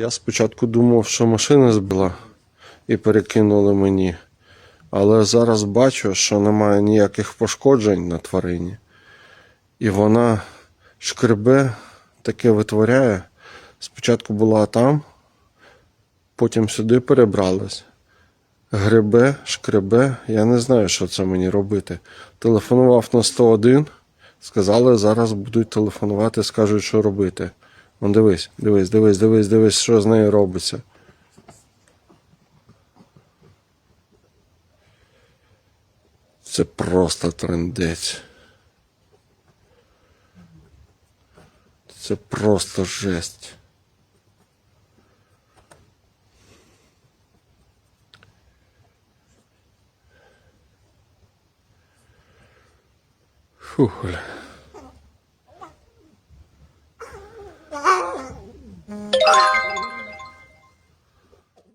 Я спочатку думав, що машина збила і перекинули мені. Але зараз бачу, що немає ніяких пошкоджень на тварині. І вона шкребе, таке витворяє. Спочатку була там, потім сюди перебралась. Гребе, шкребе, я не знаю, що це мені робити. Телефонував на 101, сказали, зараз будуть телефонувати, скажуть, що робити. Ну дивись, дивись, дивись, дивись, дивись, що з нею робиться. Це просто трендець. Це просто жесть. Фух.